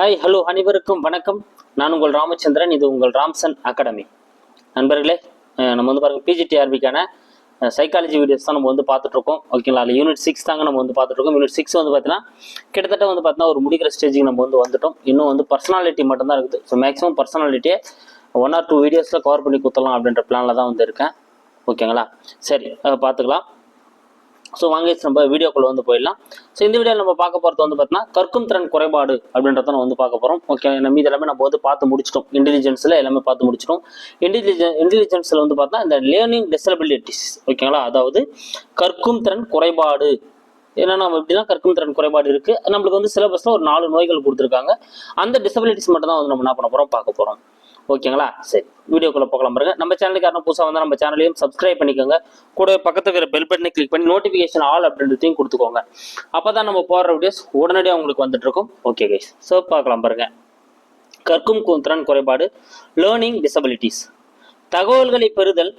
Hi hello அனைவருக்கும் வணக்கம். நான் உங்கள் ராமச்சந்திரன் இது உங்கள் ராம்சன் அகாடமி. நண்பர்களே நம்ம வந்து பாருங்கள் பிஜிடிஆர்பிக்கான சைக்காலஜி வீடியோஸ் தான் நம்ம வந்து பார்த்துட்ருக்கோம் ஓகேங்களா அதில் யூனிட் சிக்ஸ் தாங்க நம்ம வந்து பார்த்துட்ருக்கோம் யூனிட் சிக்ஸ் வந்து பார்த்தீங்கன்னா கிட்டத்தட்ட வந்து பார்த்தீங்கன்னா ஒரு முடிக்கிற ஸ்டேஜுக்கு நம்ம வந்து வந்துட்டோம். இன்னும் வந்து பர்சனாலிட்டி மட்டும்தான் இருக்குது. ஸோ மேக்ஸிமம் பர்சனாலிட்டியை ஒன் ஆர் டூ வீடியோஸில் கவர் பண்ணி கொடுத்தலாம் அப்படின்ற பிளானில் தான் வந்து இருக்கேன். ஓகேங்களா சரி பார்த்துக்கலாம். ஸோ வாங்க நம்ம வீடியோக்குள்ளே வந்து போயிடலாம். ஸோ இந்த வீடியோவில் நம்ம பார்க்க போகிறது வந்து பார்த்தீங்கன்னா கற்கும் திறன் குறைபாடு அப்படின்றத நம்ம வந்து பார்க்க போகிறோம் ஓகே நம்ம இது எல்லாமே நம்ம வந்து பார்த்து முடிச்சிட்டோம். இன்டெலிஜென்ஸில் எல்லாமே பார்த்து முடிச்சிட்டோம். இன்டெலிஜென் இன்டெலிஜென்ஸில் வந்து பார்த்தா இந்த லேர்னிங் டிசபிலிட்டிஸ் ஓகேங்களா அதாவது கற்கும் திறன் குறைபாடு. ஏன்னா நம்ம எப்படின்னா கற்கும் திறன் குறைபாடு இருக்குது நம்மளுக்கு வந்து சிலபஸில் ஒரு நாலு நோய்கள் கொடுத்துருக்காங்க. அந்த டிசபிலிட்டிஸ் மட்டும் தான் வந்து நம்ம என்ன பண்ண போகிறோம் பார்க்க போகிறோம் ஓகேங்களா? சரி வீடியோக்குள்ள போகலாம் பாருங்க. நம்ம சேனலுக்கு யாரும் புதுசாக வந்தால் நம்ம சேனலையும் சப்ஸ்கிரைப் பண்ணிக்கோங்க. கூட பக்கத்தில் இருக்கிற பெல் பட்டனை கிளிக் பண்ணி நோட்டிஃபிகேஷன் ஆல் அப்படின்றதையும் கொடுத்துக்கோங்க. அப்பதான் நம்ம போடுற வீடியோஸ் உடனடியாக உங்களுக்கு வந்துட்டு இருக்கும். ஓகே கைஸ் ஸோ பார்க்கலாம் பாருங்க. கற்கும் திறன் குறைபாடு லேர்னிங் டிசபிலிட்டிஸ் தகவல்களை பெறுதல்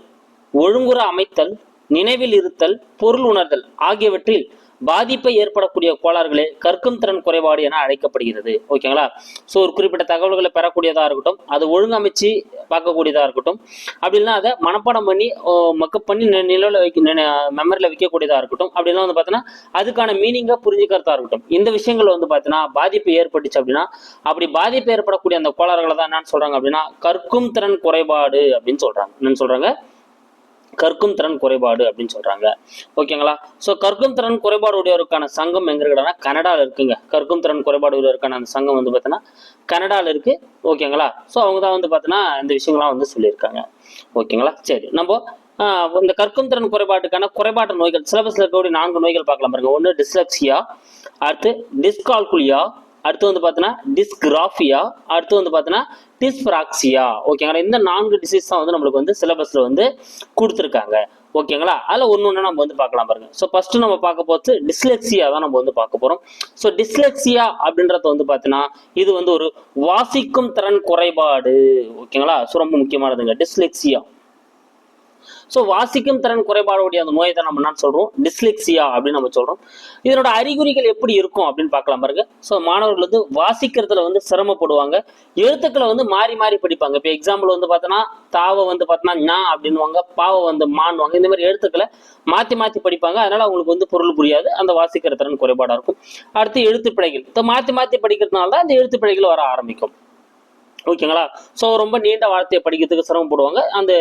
ஒழுங்குற அமைத்தல் நினைவில் இருத்தல் பொருள் உணர்தல் ஆகியவற்றில் பாதிப்பை ஏற்படக்கூடிய கோளாறுகளே கற்கும் திறன் குறைபாடு என அழைக்கப்படுகிறது. ஓகேங்களா? ஸோ ஒரு குறிப்பிட்ட தகவல்களை பெறக்கூடியதாக இருக்கட்டும் அது ஒழுங்கமைச்சு பார்க்கக்கூடியதாக இருக்கட்டும் அப்படி இல்லைன்னா அதை மனப்பாடம் பண்ணி மக்கப் பண்ணி நிலவில் வைக்க மெமரியில் வைக்கக்கூடியதாக இருக்கட்டும் அப்படின்னா வந்து பார்த்தீங்கன்னா அதுக்கான மீனிங்கை புரிஞ்சுக்கிறதா இருக்கட்டும். இந்த விஷயங்கள் வந்து பார்த்தீங்கன்னா பாதிப்பு ஏற்பட்டுச்சு அப்படின்னா அப்படி பாதிப்பு ஏற்படக்கூடிய அந்த கோளாறுகளை தான் என்னன்னு சொல்கிறாங்க அப்படின்னா கற்கும் திறன் குறைபாடு அப்படின்னு சொல்கிறாங்க என்னன்னு சொல்கிறாங்க கற்கும் திறன் குறைபாடு அப்படின்னு சொல்றாங்க. ஓகேங்களா ஸோ கற்கும் திறன் குறைபாடு உடையவருக்கான சங்கம் எங்க இருக்குன்னா கனடால இருக்குங்க. கற்கும் திறன் குறைபாடு உடையவருக்கான அந்த சங்கம் வந்து பார்த்தீங்கன்னா கனடால இருக்கு. ஓகேங்களா ஸோ அவங்க தான் வந்து பார்த்தீங்கன்னா இந்த விஷயங்கள்லாம் வந்து சொல்லியிருக்காங்க. ஓகேங்களா சரி நம்ம இந்த கற்கும் திறன் குறைபாட்டுக்கான குறைபாட்டு நோய்கள் சிலபஸ்ல இருக்கக்கூடிய நான்கு நோய்கள் பார்க்கலாம் பாருங்க. ஒன்று டிஸ்லெக்சியா அடுத்து டிஸ்கால்குலியா அடுத்து வந்து பார்த்தீங்கன்னா டிஸ்கிராஃபியா அடுத்து வந்து பார்த்தீங்கன்னா டிஸ்பிராக்சியா ஓகேங்களா இந்த நான்கு டிசீஸ் தான் வந்து நம்மளுக்கு வந்து சிலபஸில் வந்து கொடுத்துருக்காங்க. ஓகேங்களா அதில் ஒன்று ஒன்று நம்ம வந்து பார்க்கலாம் பாருங்க. ஸோ ஃபர்ஸ்ட் நம்ம பார்க்க போகிறது டிஸ்லெக்சியா தான் நம்ம வந்து பார்க்க போகிறோம் ஸோ டிஸ்லெக்சியா அப்படின்றது வந்து பார்த்தீங்கன்னா இது வந்து ஒரு வாசிக்கும் திறன் குறைபாடு. ஓகேங்களா ஸோ ரொம்ப முக்கியமானதுங்க. டிஸ்லெக்சியா ஸோ வாசிக்கும் திறன் குறைபாடுடைய அந்த நோயை தான் நம்ம என்ன சொல்றோம்? டிஸ்லிக்ஸியா அப்படின்னு நம்ம சொல்றோம். இதனோட அறிகுறிகள் எப்படி இருக்கும் அப்படின்னு பார்க்கலாம் பாருங்க. ஸோ மாணவர்கள் வந்து வாசிக்கிறதுல வந்து சிரமப்படுவாங்க. எழுத்துக்களை வந்து மாறி மாறி படிப்பாங்க. இப்போ எக்ஸாம்பிள் வந்து பார்த்தோன்னா தாவை வந்து பார்த்தோன்னா ஞா அப்படின்னுவாங்க. பாவை வந்து மான்னுவாங்க. இந்த மாதிரி எழுத்துக்களை மாற்றி மாற்றி படிப்பாங்க. அதனால அவங்களுக்கு வந்து பொருள் புரியாது. அந்த வாசிக்கிற திறன் குறைபாடாக இருக்கும். அடுத்து எழுத்து பிழைகள் இப்போ மாற்றி மாற்றி படிக்கிறதுனால தான் அந்த எழுத்து பிழைகள் வர ஆரம்பிக்கும். ஓகேங்களா ஸோ ரொம்ப நீண்ட வார்த்தையை படிக்கிறதுக்கு சிரமப்படுவாங்க அந்த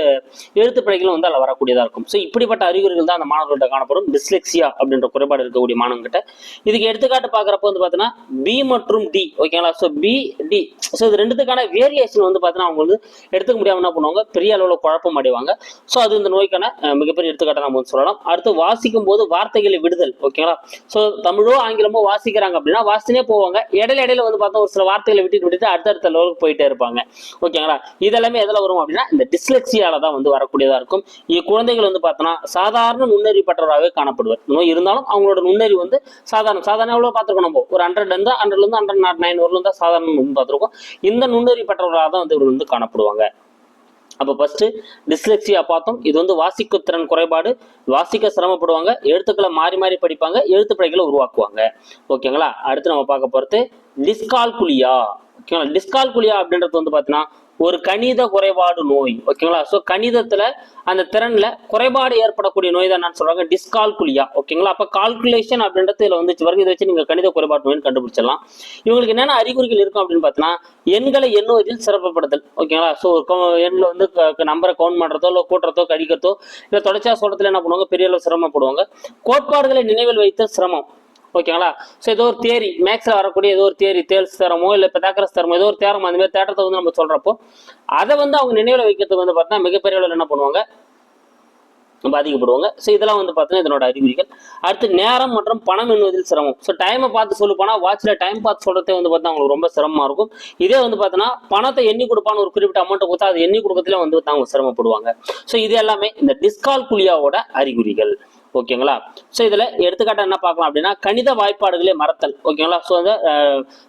எழுத்து பிழைகளும் வந்து அதில் வரக்கூடியதாக இருக்கும். ஸோ இப்படிப்பட்ட அறிகுறிகள் தான் அந்த மாணவர்கள்ட்ட காணப்படும். டிஸ்லெக்சியா அப்படின்ற குறைபாடு இருக்கக்கூடிய மாணவர்கிட்ட இதுக்கு எடுத்துக்காட்டு பார்க்குறப்ப வந்து பார்த்தீங்கன்னா பி மற்றும் டி ஓகேங்களா ஸோ பி டி ஸோ இது ரெண்டுத்துக்கான வேரியேஷன் வந்து பார்த்தீங்கன்னா அவங்க வந்து எடுத்துக்க முடியாமல் என்ன பண்ணுவாங்க? பெரிய அளவில் குழப்பம் அடைவாங்க. ஸோ அது இந்த நோய்க்கான மிகப்பெரிய எடுத்துக்காட்டை நம்ம வந்து சொல்லலாம். அடுத்து வாசிக்கும் போது வார்த்தைகளை விடுதல் ஓகேங்களா ஸோ தமிழோ ஆங்கிலமோ வாசிக்கிறாங்க அப்படின்னா வாசினே போவாங்க. இடையில இடையில வந்து பார்த்தா ஒரு சில வார்த்தைகளை விட்டுட்டு விட்டுட்டு அடுத்தடுத்த லெவலுக்கு போயிட்டே இருப்பாங்க. ஓகேங்களா இதெல்லாமே எதில் வரும் அப்படின்னா இந்த டிஸ்லெக்சியால தான் வந்து வரக்கூடியதா இருக்கும். இ குழந்தைகள் வந்து பார்த்தோன்னா சாதாரண நுண்ணறி பெற்றவராகவே காணப்படுவர். நோய் இருந்தாலும் அவங்களோட நுண்ணறி வந்து சாதாரண சாதாரண எவ்வளோ பார்த்துருக்கோம் நம்ம. ஒரு ஹண்ட்ரட் இருந்தால் ஹண்ட்ரட்ல இருந்து ஹண்ட்ரட் நாட் நைன் வரலும் தான் சாதாரண பார்த்துருக்கோம் இந்த நுண்ணறி பெற்றவராக தான் வந்து இவர் வந்து காணப்படுவாங்க. அப்போ ஃபர்ஸ்ட் டிஸ்லெக்சியா பார்த்தோம். இது வந்து வாசிக்கு திறன் குறைபாடு. வாசிக்க சிரமப்படுவாங்க. எழுத்துக்களை மாறி மாறி படிப்பாங்க. எழுத்து பிழைகளை உருவாக்குவாங்க. ஓகேங்களா அடுத்து நம்ம பார்க்க போறது டிஸ்கால்குலியா ஓகேங்களா டிஸ்கால்குலியா அப்படின்றது வந்து பார்த்தீங்கன்னா ஒரு கணித குறைபாடு நோய் ஓகேங்களா? ஸோ கணிதத்துல அந்த திறன்ல குறைபாடு ஏற்படக்கூடிய நோய் தான் நான் சொல்றாங்க டிஸ்கால்குலியா ஓகேங்களா? அப்ப கால்குலேஷன் அப்படின்றது இதுல வந்துச்சு வரைக்கும் இதை வச்சு நீங்க கணித குறைபாடு நோய்னு கண்டுபிடிச்சிடலாம். இவங்களுக்கு என்னென்ன அறிகுறிகள் இருக்கும் அப்படின்னு பார்த்தீங்கன்னா எண்களை எண்ணுவதில் சிறப்புப்படுதல் ஓகேங்களா? ஸோ எண்ணில் வந்து நம்பரை கவுண்ட் பண்றதோ இல்லை கூட்டுறதோ கழிக்கிறதோ இல்லை தொடர்ச்சியா சொல்கிறதுல என்ன பண்ணுவாங்க? பெரிய அளவு சிரமப்படுவாங்க. கோட்பாடுகளை நினைவில் வைத்த சிரமம் ஓகேங்களா? ஸோ ஏதோ ஒரு தேரி மேக்ஸில் வரக்கூடிய ஏதோ ஒரு தேரி தேல்ஸ் தரமோ இல்லை இப்போ தேக்கரஸ் தரமோ ஏதோ ஒரு தேரமோ அந்த மாதிரி தேட்டத்தை வந்து நம்ம சொல்கிறப்போ அதை வந்து அவங்க நினைவில் வைக்கிறதுக்கு வந்து பார்த்தா மிகப்பெரிய அளவில் என்ன பண்ணுவாங்க? பாதிக்கப்படுவாங்க ஸோ இதெல்லாம் வந்து பார்த்தீங்கன்னா இதனோட அறிகுறிகள். அடுத்து நேரம் மற்றும் பணம் என்பதில் சிரமம். ஸோ டைமை பார்த்து சொல்லு போனால் வாட்சில் டைம் பார்த்து சொல்கிறதே வந்து பார்த்தா அவங்களுக்கு ரொம்ப சிரமமாக இருக்கும். இதே வந்து பார்த்தீங்கன்னா பணத்தை எண்ணி கொடுப்பான்னு ஒரு குறிப்பிட்ட அமௌண்ட்டை கொடுத்தா அது எண்ணி கொடுக்கறதுல வந்து அவங்க சிரமப்படுவாங்க. ஸோ இது எல்லாமே இந்த டிஸ்கால் குழியாவோட அறிகுறிகள். ஓகேங்களா? ஸோ இதில் எடுத்துக்காட்டு என்ன பார்க்கலாம் அப்படின்னா கணித வாய்ப்பாடுகளே மறத்தல். ஓகேங்களா? ஸோ அந்த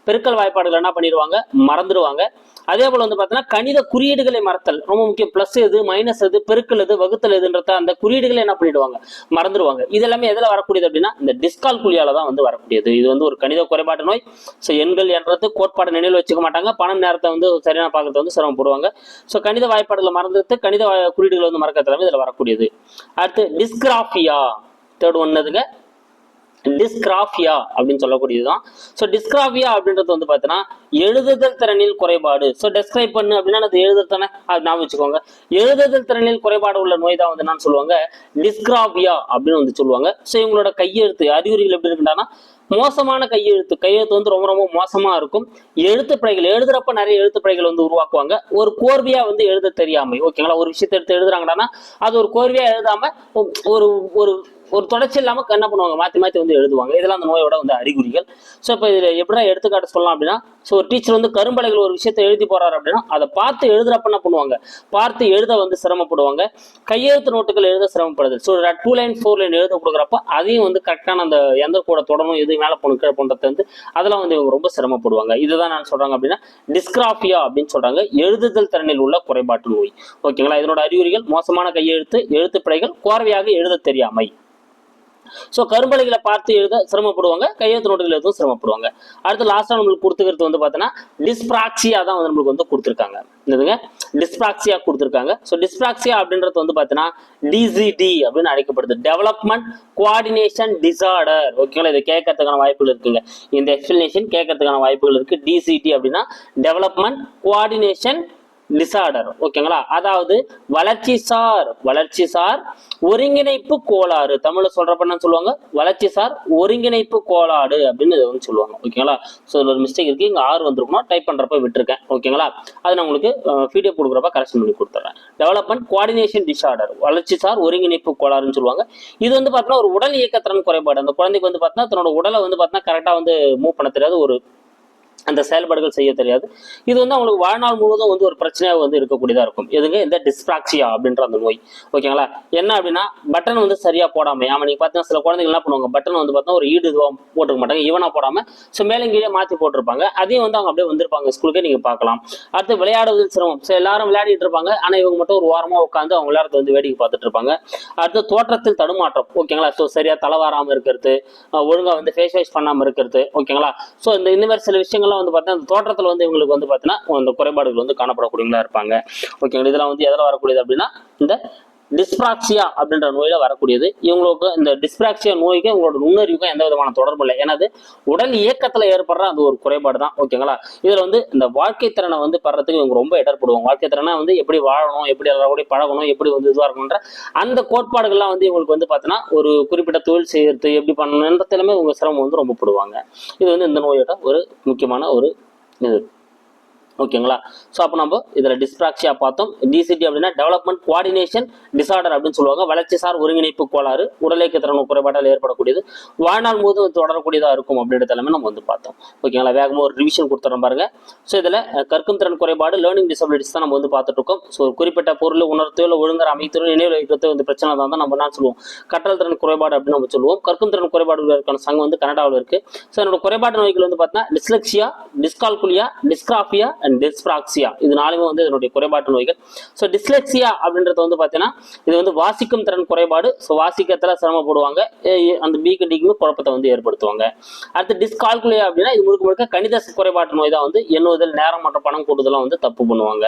பெருக்கல் வாய்ப்பாடுகள் என்ன பண்ணிடுவாங்க மறந்துடுவாங்க அதே போல் வந்து பார்த்தீங்கன்னா கணித குறியீடுகளை மறத்தல். ரொம்ப முக்கியம். ப்ளஸ் எது மைனஸ் எது பெருக்கல் எது வகுத்தல் எதுன்றத அந்த குறியீடுகளை என்ன பண்ணிடுவாங்க? மறந்துடுவாங்க இது எல்லாமே எதில் வரக்கூடியது அப்படின்னா இந்த டிஸ்கால்குலியால தான் வந்து வரக்கூடியது. இது வந்து ஒரு கணித குறைபாட்டு நோய். ஸோ எண்கள் என்றது கோட்பாடு நினைவில் வச்சுக்க மாட்டாங்க. பணம் நேரத்தை வந்து சரியான பார்க்கறது வந்து சிரமப்படுவாங்க ஸோ கணித வாய்ப்பாடுகளை மறந்துட்டு கணித குறியீடுகளை வந்து மறக்கிறது எல்லாமே இதில் வரக்கூடியது. அடுத்து டிஸ்கிராஃபியா தேர்ட் ஒன்னதுங்க டிஸ்கிராஃபியா அப்படின்னு சொல்லக்கூடியதுதான். ஸோ டிஸ்கிராஃபியா அப்படின்றது வந்து பார்த்தீங்கன்னா எழுதுதல் திறனில் குறைபாடு. ஸோ டெஸ்கிரைப் பண்ணு அப்படின்னா அது எழுதுறது தானே? அது ஞாபகம் வச்சுக்கோங்க. எழுதுதல் திறனில் குறைபாடு உள்ள நோய் தான் வந்து என்னன்னு சொல்லுவாங்க? டிஸ்கிராஃபியா அப்படின்னு வந்து சொல்லுவாங்க. ஸோ இவங்களோட கையெழுத்து அறிகுறிகள் எப்படி இருக்குன்னா மோசமான கையெழுத்து. கையெழுத்து வந்து ரொம்ப ரொம்ப மோசமா இருக்கும். எழுத்து பிழைகள் எழுதுறப்ப நிறைய எழுத்து பிழைகள் வந்து உருவாக்குவாங்க. ஒரு கோர்வையா வந்து எழுத தெரியாமை. ஓகேங்களா? ஒரு விஷயத்தை எடுத்து எழுதுறாங்கன்னா அது ஒரு கோர்வையா எழுதாம ஒரு ஒரு ஒரு தொடர்ச்சி இல்லாமல் என்ன பண்ணுவாங்க மாற்றி மாற்றி வந்து எழுதுவாங்க. இதெல்லாம் அந்த நோயோட வந்து அறிகுறிகள். ஸோ இப்போ இதில் எப்படின்னா எடுத்துக்காட்டு சொல்லலாம் அப்படின்னா ஸோ ஒரு டீச்சர் வந்து கரும்பலைகள் ஒரு விஷயத்தை எழுதி போறாரு அப்படின்னா அதை பார்த்து எழுதுறப்ப என்ன பண்ணுவாங்க? பார்த்து எழுத வந்து சிரமப்படுவாங்க. கையெழுத்து நோட்டுகள் எழுத சிரமப்படுது. So two line four line எழுத கொடுக்குறப்ப அதையும் வந்து கரெக்டான அந்த எந்த கூட தொடணும் எது மேலே போகணும் கீழே போன்றதை வந்து அதெல்லாம் வந்து இவங்க ரொம்ப சிரமப்படுவாங்க. இதுதான் நான் சொல்றாங்க அப்படின்னா டிஸ்கிராஃபியா அப்படின்னு சொல்றாங்க. எழுதுதல் திறனில் உள்ள குறைபாட்டு நோய். ஓகேங்களா இதனோட அறிகுறிகள் மோசமான கையெழுத்து எழுத்துப்பிழைகள் கோர்வையாக எழுத தெரியாமை. ஸோ கரும்பலைகளை பார்த்து எழுத சிரமப்படுவாங்க கையெழுத்து நோட்டுகள் எழுதும் சிரமப்படுவாங்க. அடுத்து லாஸ்ட்டாக நம்மளுக்கு கொடுத்துக்கிறது வந்து பார்த்தீங்கன்னா டிஸ்பிராக்சியா தான் வந்து நம்மளுக்கு வந்து கொடுத்துருக்காங்க. என்னதுங்க? டிஸ்பிராக்சியா கொடுத்துருக்காங்க. ஸோ டிஸ்பிராக்சியா அப்படின்றது வந்து பார்த்தீங்கன்னா டிசிடி அப்படின்னு அழைக்கப்படுது. டெவலப்மெண்ட் குவாடினேஷன் டிசார்டர் ஓகேங்களா இது கேட்கறதுக்கான வாய்ப்புகள் இருக்குங்க. இந்த எக்ஸ்பிளனேஷன் கேட்கறதுக்கான வாய்ப்புகள் இருக்கு. டிசிடி அப்படின்னா டெவலப்மெண்ட் குவார்டினேஷன் டிசார்டர் ஓகேங்களா? அதாவது வளர்ச்சி சார் வளர்ச்சி சார் ஒருங்கிணைப்பு கோளாறு. தமிழ்ல சொல்றப்ப என்ன சொல்லுவாங்க? வளர்ச்சி சார் ஒருங்கிணைப்பு கோளாறு அப்படின்னு வந்து சொல்லுவாங்க ஓகேங்களா? ஸோ ஒரு மிஸ்டேக் இருக்கு. இங்க ஆறு வந்திருக்கணும் டைப் பண்றப்ப விட்டுருக்கேன் ஓகேங்களா? அது நான் உங்களுக்கு வீடியோ கொடுக்குறப்ப கரெக்ஷன் பண்ணி கொடுத்துறேன். டெவலப்மெண்ட் குவாடினேஷன் டிசார்டர் வளர்ச்சி சார் ஒருங்கிணைப்பு கோளாறுன்னு சொல்லுவாங்க. இது வந்து பார்த்தீங்கன்னா ஒரு உடல் இயக்கத்திறன் குறைபாடு. அந்த குழந்தைக்கு வந்து பார்த்தீங்கன்னா தன்னோட உடலை வந்து பார்த்தீங்கன்னா கரெக்டாக வந்து மூவ் பண்ண தெரியாது. ஒரு அந்த செயல்பாடுகள் செய்ய தெரியாது. இது வந்து அவங்களுக்கு வாழ்நாள் முழுவதும் வந்து ஒரு பிரச்சனையாக வந்து இருக்கக்கூடியதாக இருக்கும். எதுங்க? இந்த டிஸ்பிராக்சியா அப்படின்ற அந்த நோய். ஓகேங்களா? என்ன அப்படின்னா பட்டன் வந்து சரியா போடாமல் ஆமாம் நீங்க பார்த்தீங்கன்னா சில குழந்தைகள் என்ன பண்ணுவாங்க? பட்டன் வந்து பார்த்தா ஒரு ஈடு இதுவாக போட்டுக்க மாட்டாங்க. ஈவனா போடாமல் ஸோ மேலே கீழே மாற்றி போட்டிருப்பாங்க. அதையும் வந்து அவங்க அப்படியே வந்திருப்பாங்க. ஸ்கூலுக்கே நீங்க பார்க்கலாம். அடுத்து விளையாடுவது சிரமம். ஸோ எல்லாரும் விளையாடிட்டு இருப்பாங்க. ஆனா இவங்க மட்டும் ஒரு வாரமா உட்காந்து அவங்க விளையாடுறது வந்து வேடிக்கை பார்த்துட்டு இருப்பாங்க. அடுத்து தோற்றத்தில் தடுமாற்றம். ஓகேங்களா? ஸோ சரியா தலைவாராமல் இருக்கிறது ஒழுங்காக ஒழுங்கா வந்து ஃபேஸ் வாஷ் பண்ணாம இருக்கிறது. ஓகேங்களா? ஸோ இந்த இந்த மாதிரி சில விஷயங்கள் விஷயங்கள்லாம் வந்து பார்த்தீங்கன்னா அந்த தோற்றத்தில் வந்து இவங்களுக்கு வந்து பார்த்தீங்கன்னா அந்த குறைபாடுகள் வந்து காணப்படக்கூடியவங்களா இருப்பாங்க. ஓகேங்களா? இதெல்லாம் வந்து எதில் வரக்கூடியது அப்படின்னா இந்த டிஸ்பிராக்சியா அப்படின்ற நோயில வரக்கூடியது. இவங்களுக்கு இந்த டிஸ்பிராக்சியா நோய்க்கு இவங்களோட நுண்ணறிவுக்கும் எந்த விதமான தொடர்பு இல்லை. ஏன்னா அது உடல் இயக்கத்துல ஏற்படுற அந்த ஒரு குறைபாடு தான். ஓகேங்களா இதுல வந்து இந்த வாழ்க்கை திறனை வந்து படுறதுக்கு இவங்க ரொம்ப இடர்படுவாங்க. வாழ்க்கை திறனை வந்து எப்படி வாழணும் எப்படி எல்லாரோடய பழகணும் எப்படி வந்து இதுவாக இருக்கணுன்ற அந்த கோட்பாடுகள்லாம் வந்து இவங்களுக்கு வந்து பார்த்தீங்கன்னா ஒரு குறிப்பிட்ட தொழில் செய்யறது எப்படி பண்ணணுன்றது இவங்க சிரமம் வந்து ரொம்ப படுவாங்க. இது வந்து இந்த நோயோட ஒரு முக்கியமான ஒரு இது. ஓகேங்களா? ஸோ அப்போ நம்ம இதில் டிஸ்பிராக்சியா பார்த்தோம். டிசிடி அப்படின்னா டெவலப்மெண்ட் குவாடினேஷன் டிசார்டர் அப்படின்னு சொல்லுவாங்க. வளர்ச்சி சார் ஒருங்கிணைப்பு கோளாறு உடலேக்க திறன் குறைபாட்டால் ஏற்படக்கூடியது வாழ்நாள் முழுவதும் தொடரக்கூடியதாக இருக்கும் அப்படின்ற தலைமை நம்ம வந்து பார்த்தோம். ஓகேங்களா? வேகமாக ஒரு ரிவிஷன் கொடுத்துறோம் பாருங்க. ஸோ இதில் கற்கும் திறன் குறைபாடு லேர்னிங் டிசபிலிட்டிஸ் தான் நம்ம வந்து பார்த்துட்டு இருக்கோம் ஸோ ஒரு குறிப்பிட்ட பொருள் உணர்த்தோ இல்லை ஒழுங்கர் அமைத்தோ நினைவு வைக்கிறதோ வந்து பிரச்சனை தான் நம்ம என்ன சொல்லுவோம். கற்றல் திறன் குறைபாடு அப்படின்னு நம்ம சொல்லுவோம். கற்கும் திறன் குறைபாடுகளுக்கான சங்கம் வந்து கனடாவில் இருக்கு. ஸோ என்னோட குறைபாடு நோய்கள் வந்து பார்த்தீங்கன்னா dyslexia dyscalculia dysgraphia and dyspraxia இது நாலுமே வந்து இதனுடைய குறைபாட்டு நோய்கள். ஸோ டிஸ்லெக்சியா அப்படின்றது வந்து பார்த்தீங்கன்னா இது வந்து வாசிக்கும் திறன் குறைபாடு. ஸோ வாசிக்கத்தில் சிரமப்படுவாங்க அந்த பிக்கு டிக்குமே குழப்பத்தை வந்து ஏற்படுத்துவாங்க. அடுத்து டிஸ்கால்குலியா அப்படின்னா இது முழுக்க முழுக்க கணித குறைபாட்டு நோய் தான் வந்து எண்ணுவதில் நேரம் மற்றும் பணம் கூடுதலாம் வந்து தப்பு பண்ணுவாங்க.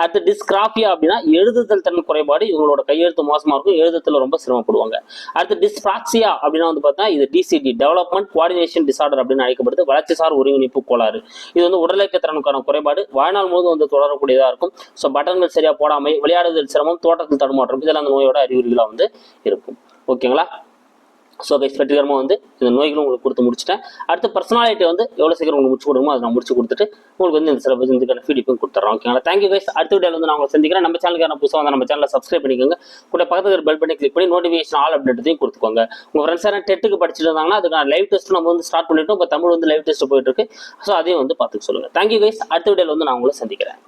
அடுத்து டிஸ்கிராஃபியா அப்படின்னா எழுதுதல் திறன் குறைபாடு இவங்களோட கையெழுத்து மோசமாக இருக்கும். எழுதுதல் ரொம்ப சிரமப்படுவாங்க. அடுத்து டிஸ்பிராக்சியா அப்படின்னா வந்து பார்த்தா இது டிசிடி டெவலப்மெண்ட் குவாடினேஷன் டிசார்டர் அப்படின்னு அழைக்கப்படுது. வளர்ச்சிசார் ஒருங்கிணைப்பு கோளாறு. இது வந்து உடலியக்க திறனுக்கான குறைபாடு. வாழ்நாள் முழுவதும் வந்து தொடரக்கூடியதா இருக்கும். ஸோ பட்டன்கள் சரியா போடாமை விளையாடுதல் சிரமம் தோட்டத்தில் தடுமாற்றம் இதெல்லாம் அந்த நோயோட அறிகுறிகளாக வந்து இருக்கும். ஓகேங்களா ஸோ கைஸ் வெற்றிகரமாக வந்து இந்த நோய்களும் உங்களுக்கு கொடுத்து முடிச்சிட்டேன். அடுத்து பர்சனாலிட்டி வந்து எவ்வளோ சீக்கிரம் உங்களுக்கு முடிச்சு கொடுமோ அதை நான் முடிச்சு கொடுத்துட்டு உங்களுக்கு வந்து இந்த சில இதுக்கான ஃபீட்பேக்கும் கொடுத்துட்றோம் ஓகேங்களா தேங்க்யூ கைஸ் அடுத்த வீடியோவில் வந்து நான் உங்களை சந்திக்கிறேன். நம்ம சேனலுக்கான புதுசாக வந்து நம்ம சேனலை சப்ஸ்கிரைப் பண்ணிக்கோங்க. கூட பக்கத்தில் பெல் பண்ணி கிளிக் பண்ணி நோட்டிஃபிகேஷன் ஆல் அப்டேட்டையும் கொடுத்துக்கோங்க. உங்கள் ஃப்ரெண்ட்ஸ் யாரும் டெட்டுக்கு படிச்சுட்டு இருந்தாங்கன்னா அதுக்கான லைவ் டெஸ்ட் நம்ம வந்து ஸ்டார்ட் பண்ணிட்டோம். இப்போ தமிழ் வந்து லைவ் டெஸ்ட் போயிட்டு இருக்கு. ஸோ அதையும் வந்து பார்த்துக்க சொல்லுங்கள் தேங்க்யூ கைஸ் அடுத்த வீடியோவில் வந்து நான் உங்களை சந்திக்கிறேன்.